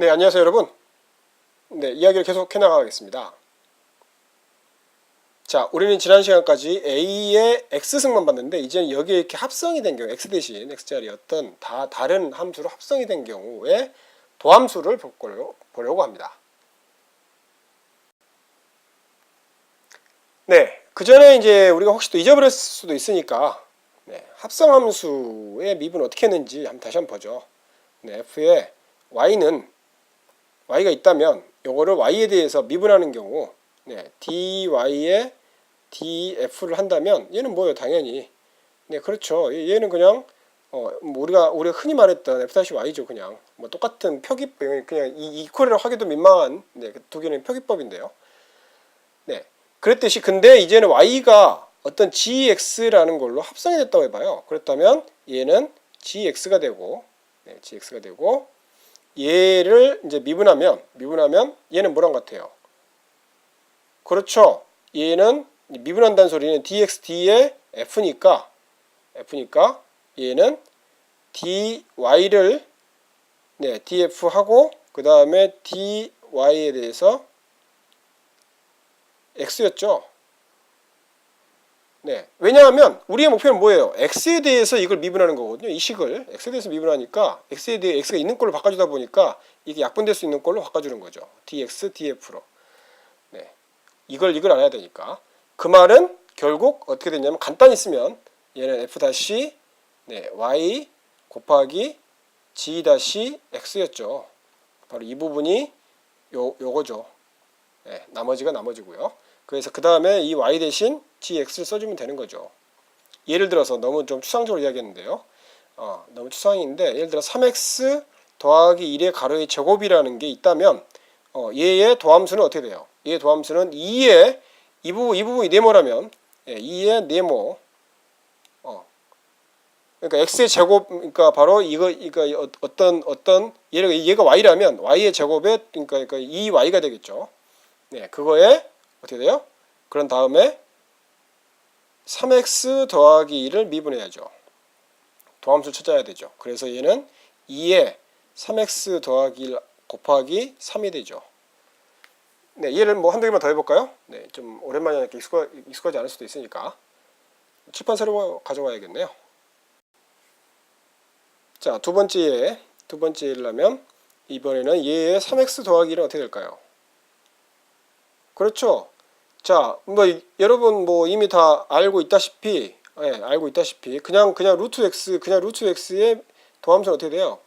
네, 안녕하세요, 여러분. 네, 이야기를 계속 해나가겠습니다. 자, 우리는 지난 시간까지 A의 X승만 봤는데, 이제는 여기에 이렇게 합성이 된 경우, X 대신 X자리 어떤 다 다른 함수로 합성이 된 경우에 도함수를 보려고 합니다. 네, 그 전에 이제 우리가 혹시 또 잊어버렸을 수도 있으니까, 네, 합성함수의 미분 어떻게 했는지 한번 다시 한번 보죠. 네, F의 Y는 y가 있다면 요거를 y에 대해서 미분하는 경우 네, dy에 df를 한다면 얘는 뭐예요? 당연히 네 그렇죠. 얘는 그냥 어, 뭐 우리가 우리가 흔히 말했던 f-y죠 그냥 뭐 똑같은 표기법 그냥 이 이퀄이라고 하기도 민망한 네, 두 개는 표기법인데요. 네 그랬듯이 근데 이제는 y가 어떤 gx라는 걸로 합성이 됐다고 해봐요. 그렇다면 얘는 gx가 되고 네, gx가 되고 얘를 이제 미분하면 미분하면 얘는 뭐랑 같아요? 그렇죠. 얘는 미분한다는 소리는 dx,d의 f니까 f니까 얘는 dy를 네, df 하고 그 다음에 dy에 대해서 x였죠. 네. 왜냐하면 우리의 목표는 뭐예요? x에 대해서 이걸 미분하는 거거든요. 이 식을 x에 대해서 미분하니까 x에 대해 x가 있는 걸로 바꿔주다 보니까 이게 약분될 수 있는 걸로 바꿔주는 거죠. dx, df로. 네. 이걸 이걸 알아야 되니까. 그 말은 결국 어떻게 됐냐면 간단히 쓰면 얘는 f 다시 네, y 곱하기 g 다시 x였죠. 바로 이 부분이 요 요거죠. 네, 나머지가 나머지고요. 그래서 그 다음에 이 y 대신 gx를 써주면 되는 거죠. 예를 들어서 너무 좀 추상적으로 이야기했는데요. 어, 너무 추상인데 예를 들어 3x 더하기 1의 가로의 제곱이라는 게 있다면 어, 얘의 도함수는 어떻게 돼요? 얘의 도함수는 2의 이 부분 이 부분이 네모라면 예, 2의 네모 어, 그러니까 x의 제곱 그러니까 바로 이거 이거 어떤 어떤 얘가 얘가 y라면 y의 제곱에 그러니까, 그러니까 2y가 되겠죠. 네, 그거에 어떻게 돼요? 그런 다음에 3x 더하기 2를 미분해야죠. 도함수 찾아야 되죠. 그래서 얘는 2에 3x 더하기 1 곱하기 3이 되죠. 네, 얘를 뭐 한두 개만 더 해볼까요? 네, 좀 오랜만에 이렇게 익숙하, 익숙하지 않을 수도 있으니까 칠판 새로 가져와야겠네요. 자, 두 번째에 두 번째를 하면 이번에는 얘의 3x 더하기 1은 어떻게 될까요? 그렇죠. 자, 뭐 여러분 뭐 이미 다 알고 있다시피, 예, 알고 있다시피 그냥 그냥 루트 x 그냥 루트 x의 도함수는 어떻게 돼요?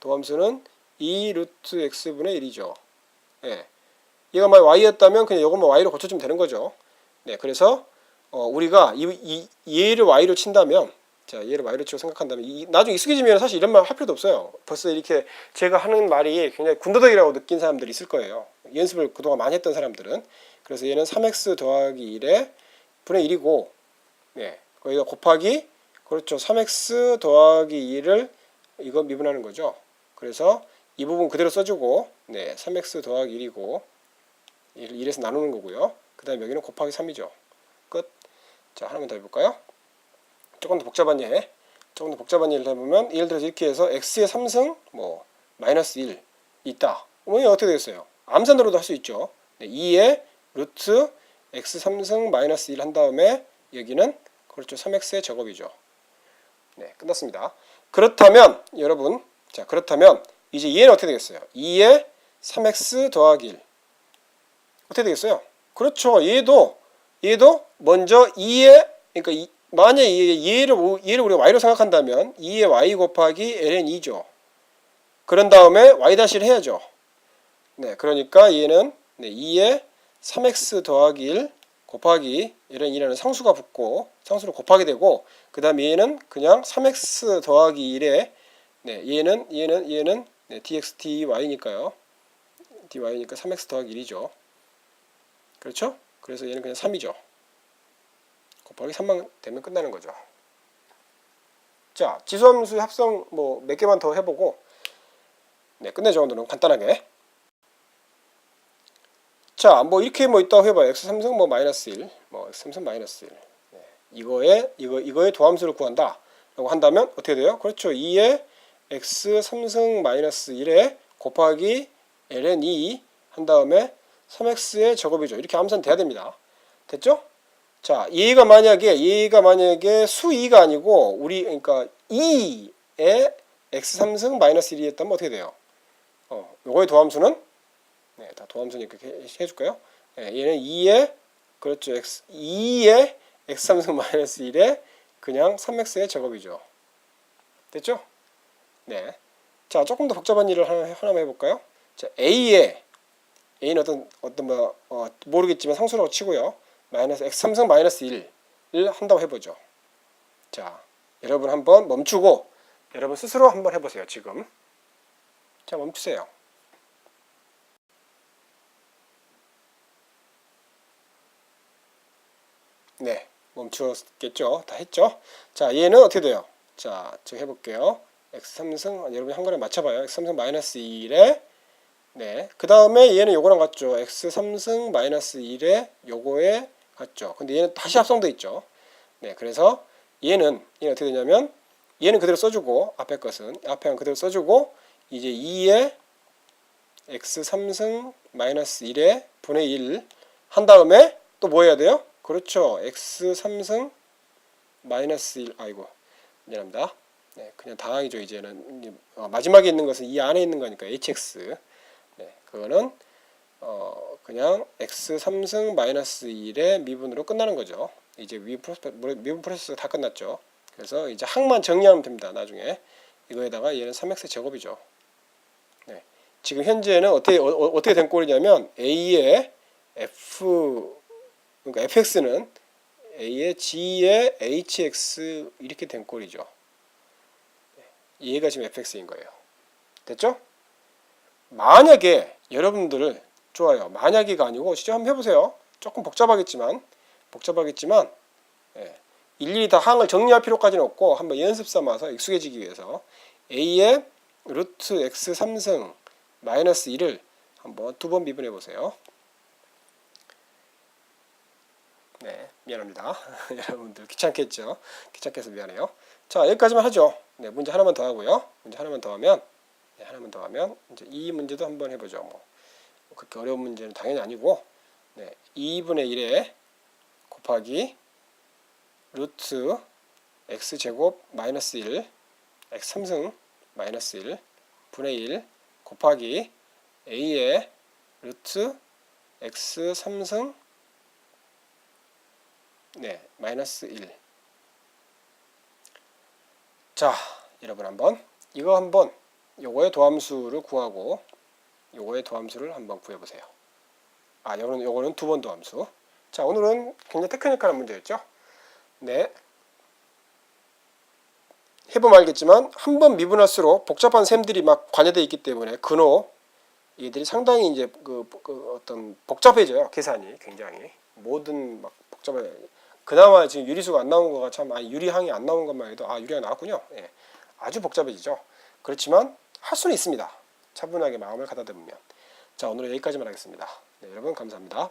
도함수는 2 루트 x 분의 1이죠. 예. 얘가 만약 y였다면 그냥 이것만 y로 고쳐주면 되는 거죠. 네, 그래서 어, 우리가 이, 이 얘를 y로 친다면 자 얘를 y로 치고 생각한다면 이, 나중에 익숙해지면 사실 이런 말 할 필요도 없어요. 벌써 이렇게 제가 하는 말이 굉장히 군더더기라고 느낀 사람들이 있을 거예요. 연습을 그동안 많이 했던 사람들은 그래서 얘는 3x 더하기 1에 분의 1이고 네, 거기다 곱하기 그렇죠 3x 더하기 2를 이거 미분하는 거죠. 그래서 이 부분 그대로 써주고 네 3x 더하기 1이고 1에서 나누는 거고요. 그 다음에 여기는 곱하기 3이죠. 끝. 자 하나만 더 해볼까요? 조금 더 복잡한 예 조금 더 복잡한 예를 해보면 예를 들어서 이렇게 해서 x의 3승 뭐 마이너스 1 있다. 그러면 어떻게 되겠어요? 암산으로도 할 수 있죠. 네, 2에 루트 x 3승 마이너스 1 한 다음에 여기는 그렇죠 3x의 제곱이죠. 네 끝났습니다. 그렇다면 여러분 자 그렇다면 이제 얘는 어떻게 되겠어요? 2에 3x 더하기 1 어떻게 되겠어요? 그렇죠 얘도 얘도 먼저 2에 그러니까 이, 만약에 얘를 얘를 우리가 y로 생각한다면 2의 y 곱하기 ln 2죠. 그런 다음에 y 다시를 해야죠. 네 그러니까 얘는 네, 2에 3x 더하기 1 곱하기 이런 2라는 상수가 붙고 상수를 곱하게 되고 그 다음에 얘는 그냥 3x 더하기 1에 네, 얘는 얘는 얘는 네, dx dy니까요. dy니까 3x 더하기 1이죠. 그렇죠? 그래서 얘는 그냥 3이죠. 곱하기 3만 되면 끝나는 거죠. 자 지수함수 합성 뭐 몇 개만 더 해보고 네 끝내죠 오늘은. 간단하게 자, 뭐 이렇게 뭐 있다고 해봐요. x 3승 뭐 마이너스 1, 뭐 x 3승 마이너스 1. 네. 이거에 이거 이거의 도함수를 구한다라고 한다면 어떻게 돼요? 그렇죠. 2에 x 3승 마이너스 1에 곱하기 ln 2 한 다음에 3x의 제곱이죠. 이렇게 함수는 돼야 됩니다. 됐죠? 자, 얘가 만약에 얘가 만약에 수 2가 아니고 우리 그러니까 2의 x 3승 마이너스 1이었다면 어떻게 돼요? 어, 요거의 도함수는 네, 다 도함수니까 이렇게 해- 해줄까요? 네, 얘는 2의 그렇죠. x 2의 x 3승 마이너스 1의 그냥 3x의 제곱이죠. 됐죠? 네. 자, 조금 더 복잡한 일을 하나, 하나만 해볼까요? 자, a의 a는 어떤 어떤 뭐 어, 모르겠지만 상수라고 치고요. 마이너스 x 3승 마이너스 1을 한다고 해보죠. 자, 여러분 한번 멈추고 여러분 스스로 한번 해보세요. 지금. 자, 멈추세요. 네, 멈추었겠죠. 다 했죠. 자, 얘는 어떻게 돼요? 자, 제가 해볼게요. x 3승 여러분 한 거에 맞춰봐요. x 3승 마이너스 1에 네, 그 다음에 얘는 요거랑 같죠. x 3승 마이너스 1에 요거에 같죠. 근데 얘는 다시 합성돼 있죠. 네, 그래서 얘는 얘는 어떻게 되냐면 얘는 그대로 써주고 앞에 것은 앞에 한 그대로 써주고 이제 2에 x 3승 마이너스 1에 분의 1 한 다음에 또 뭐 해야 돼요? 그렇죠. x 3승 마이너스 1 아이고 미안합니다. 네, 그냥 당황이죠 이제는 이제, 어, 마지막에 있는 것은 이 안에 있는 거니까 hx 네, 그거는 어, 그냥 x 3승 마이너스 1의 미분으로 끝나는 거죠. 이제 미분 프로세스, 다 끝났죠. 그래서 이제 항만 정리하면 됩니다. 나중에 이거에다가 얘는 3x 제곱이죠. 네. 지금 현재는 어떻게 어, 어, 떻게된 꼴이냐면 a의 f 그러니까 fx는 a의 g의 hx 이렇게 된 꼴이죠. 네. 얘가 지금 fx인 거예요. 됐죠? 만약에 여러분들을 좋아요. 만약에가 아니고 직접 한번 해보세요. 조금 복잡하겠지만 복잡하겠지만 예, 일일이 다 항을 정리할 필요까지는 없고 한번 연습 삼아서 익숙해지기 위해서 a의 루트 x 3승 마이너스 1을 한번 두 번 미분해 보세요. 네, 미안합니다. 여러분들 귀찮겠죠? 귀찮게 해서 미안해요. 자, 여기까지만 하죠. 네, 문제 하나만 더 하고요. 문제 하나만 더 하면 네, 하나만 더 하면 이제 이 문제도 한번 해보죠. 뭐 그렇게 어려운 문제는 당연히 아니고 네, 2분의 1에 곱하기 루트 x 제곱 마이너스 1 x 3승 마이너스 1 분의 1 곱하기 a의 루트 x 3승 네 마이너스 1 자, 여러분 한번 이거 한번 요거의 도함수를 구하고 요거의 도함수를 한번 구해 보세요. 아, 요거는 요거는 두 번 도함수. 자, 오늘은 굉장히 테크니컬한 문제였죠. 네. 해보면 알겠지만 한 번 미분할수록 복잡한 셈들이 막 관여되어 있기 때문에 근호 얘들이 상당히 이제 그, 그 어떤 복잡해져요 계산이 굉장히 모든 막 복잡해 그나마 지금 유리수가 안 나온 거가 참 아, 유리항이 안 나온 것만 해도 아 유리가 나왔군요. 예. 아주 복잡해지죠. 그렇지만 할 수는 있습니다. 차분하게 마음을 가다듬으면. 자 오늘은 여기까지만 하겠습니다. 네, 여러분 감사합니다